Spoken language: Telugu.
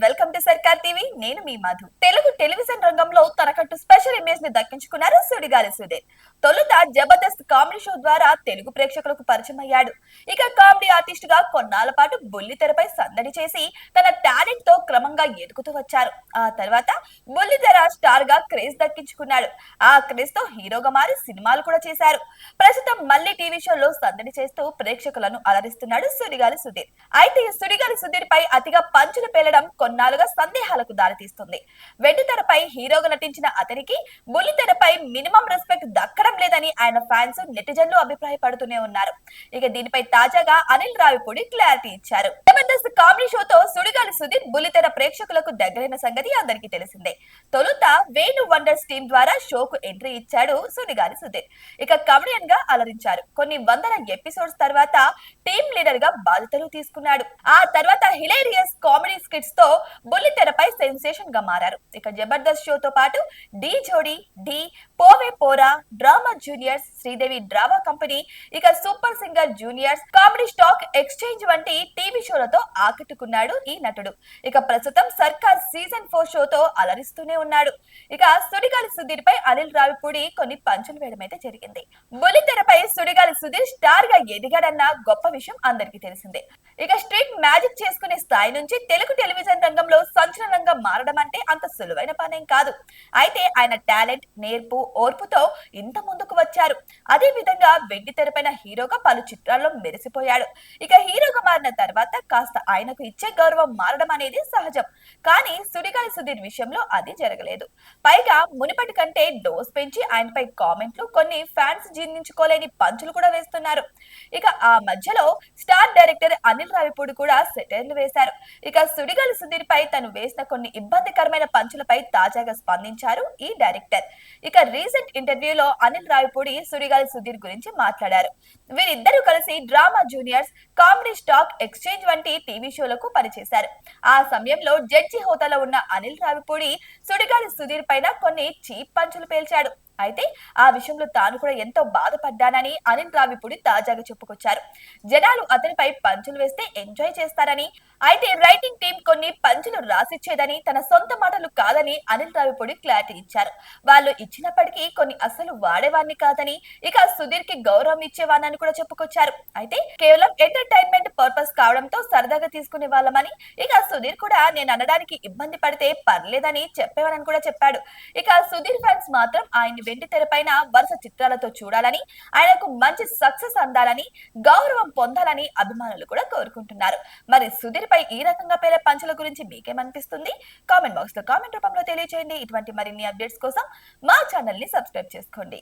వెల్కమ్ టు సర్కార్ టీవీ. నేను మీ మధు. తెలుగు టెలివిజన్ రంగంలో తనకంటూ స్పెషల్ ఇమేజ్ని దక్కించుకున్నారు సుడిగాలి సుధీర్. తొలుత జబర్దస్త్ కామెడీ షో ద్వారా తెలుగు ప్రేక్షకులకు పరిచయం అయ్యాడు. ఇక కామెడీ ఆర్టిస్ట్గా కొన్నాళ్ళ పాటు బుల్లి తెరపై సందడి చేసి తన టాలెంట్తో క్రమంగా ఎదుగుతూ వచ్చారు. ఆ తర్వాత బుల్లితెర స్టార్గా క్రేజ్ దక్కించుకున్నాడు. ఆ క్రేజ్తో హీరోగా మారి సినిమాలు కూడా చేశారు. ప్రస్తుతం మళ్ళీ టీవీ షోలో సందడి చేస్తూ ప్రేక్షకులను అలరిస్తున్నాడు సుడిగాలి సుధీర్. అయితే సుడిగాలి సుధీర్ పై అతిగా పంచులు పేలడం కొన్నాళ్ళుగా సందేహాలకు దారితీస్తుంది. వెండి తెరపై హీరోగా నటించిన అతనికి బుల్లి తెరపై మినిమం రెస్పెక్ట్ దక్కడం లేదని ఆయన ఫ్యాన్స్ నెటిజన్లు అభిప్రాయపడుతూనే ఉన్నారు. ఇక దీనిపై తాజాగా అనిల్ రావిపూడి క్లారిటీ ఇచ్చారు. జబర్దస్త్ కామెడీ షోతో సుడిగాలి సుదీప్ బుల్లితెర ప్రేక్షకులకు దగ్గరైన సంగతి అందరికీ తెలిసిందే. తొలుత వేణు వండర్స్ టీం ద్వారా షోకు ఎంట్రీ ఇచ్చాడు సుడిగాలి సుధీర్. ఇక కమెడియన్గా అలరించారు. కొన్ని వందల ఎపిసోడ్స్ తర్వాత టీం లీడర్గా బాధ్యతలు తీసుకున్నాడు. ఆ తర్వాత హిలేరియస్ కామెడీ స్కిట్స్తో బుల్లితెరపై సెన్సేషన్గా మారారు. ఇక జబర్దస్త్ షోతో పాటు డి జోడి డి పోవే పోరా drama juniors Sridevi drama company ఇక super singer juniors comedy stock exchange వంటి టీవీ షోలతో ఆకట్టుకున్నాడు ఈ నటుడు. ఇక ప్రస్తుతం సర్కార్ సీజన్ ఫోర్ షోతో అలరిస్తూనే ఉన్నాడు. ఇక సుడిగాలి సుధీర్ పై అనిల్ రావిపూడి కొన్ని పంచులు వేయడం అయితే జరిగింది. బుల్లితెరపై సుడిగాలి సుధీర్ స్టార్గా ఎదిగాడన్న గొప్ప విషయం అందరికీ తెలిసిందే. ఇక స్ట్రీట్ మ్యాజిక్ చేసుకునే స్థాయి నుంచి తెలుగు టెలివిజన్ రంగంలో సంచలనంగా మారడం అంటే అంత సులువైన పనేం కాదు. అయితే ఆయన టాలెంట్ నేర్పు ఓర్పుతో ఇంత ముందుకు వచ్చారు. అదే విధంగా వెండి తెరపైన హీరోగా పలు చిత్రాల్లో మెరిసిపోయాడు. ఇక హీరోగా మారిన తర్వాత కాస్త ఆయనకు ఇచ్చే గౌరవం మారడం అనేది సహజం. కానీ సుడిగాలి సుధీర్ విషయంలో అది జరగలేదు. పైగా మునిపటి కంటే డోస్ పెంచి ఆయనపై కామెంట్లు కొన్ని ఫ్యాన్స్ జీర్ణించుకోలేని పంచులు కూడా వేస్తున్నారు. ఇక ఆ మధ్యలో స్టార్ డైరెక్టర్ అనిల్ రావిపూడి కూడా సెటైర్లు వేశారు. ఇక సుడిగాలి సుధీర్ పై తను వేసిన కొన్ని ఇబ్బందికరమైన పంచులపై తాజాగా స్పందించారు ఈ డైరెక్టర్. ఇక రీసెంట్ ఇంటర్వ్యూలో అనిల్ రావిపూడి సుడిగాలి సుధీర్ గురించి మాట్లాడారు. వీరిద్దరూ కలిసి drama juniors comedy stock exchange వంటి టీవీ షోలకు పనిచేశారు. ఆ సమయంలో జడ్జి హోదాలో ఉన్న అనిల్ రావిపూడి సుడిగాలి సుధీర్ పైన కొన్ని చీప్ పంచులు పేల్చాడు. అయితే ఆ విషయంలో తాను కూడా ఎంతో బాధపడ్డానని అనిల్ రావిపూడి తాజాగా చెప్పుకొచ్చారు. జనాలు అతనిపై పంచులు వేస్తే ఎంజాయ్ చేస్తారని అయితే రైటింగ్ టీం కొన్ని పంచులు రాసిచ్చేదని తన సొంత మాటలు కాదని అనిల్ రావిపూడి క్లారిటీ ఇచ్చారు. వాళ్ళు ఇచ్చినప్పటికీ కొన్ని అసలు వాడేవాడిని కాదని ఇక సుధీర్కి గౌరవం ఇచ్చేవానని కూడా చెప్పుకొచ్చారు. అయితే కేవలం ఎంటర్టైన్మెంట్ పర్పస్ కావడంతో సరదాగా తీసుకునే వాళ్ళమని ఇక సుధీర్ కూడా నేను అనడానికి ఇబ్బంది పడితే పర్లేదని చెప్పేవానని కూడా చెప్పాడు. ఇక సుధీర్ ఫ్యాన్స్ మాత్రం ఆయన్ని వెండి తెరపైన వరుస చిత్రాలతో చూడాలని ఆయనకు మంచి సక్సెస్ అందాలని గౌరవం పొందాలని అభిమానులు కూడా కోరుకుంటున్నారు. మరి సుధీర్ పై ఈ రకంగా పేరే పంచుల గురించి మీకేమనిపిస్తుంది? కామెంట్ బాక్స్లో కామెంట్ రూపంలో తెలియజేయండి ఇటువంటి మరిన్ని అప్డేట్స్ కోసం మా ఛానల్ని సబ్స్క్రైబ్ చేసుకోండి.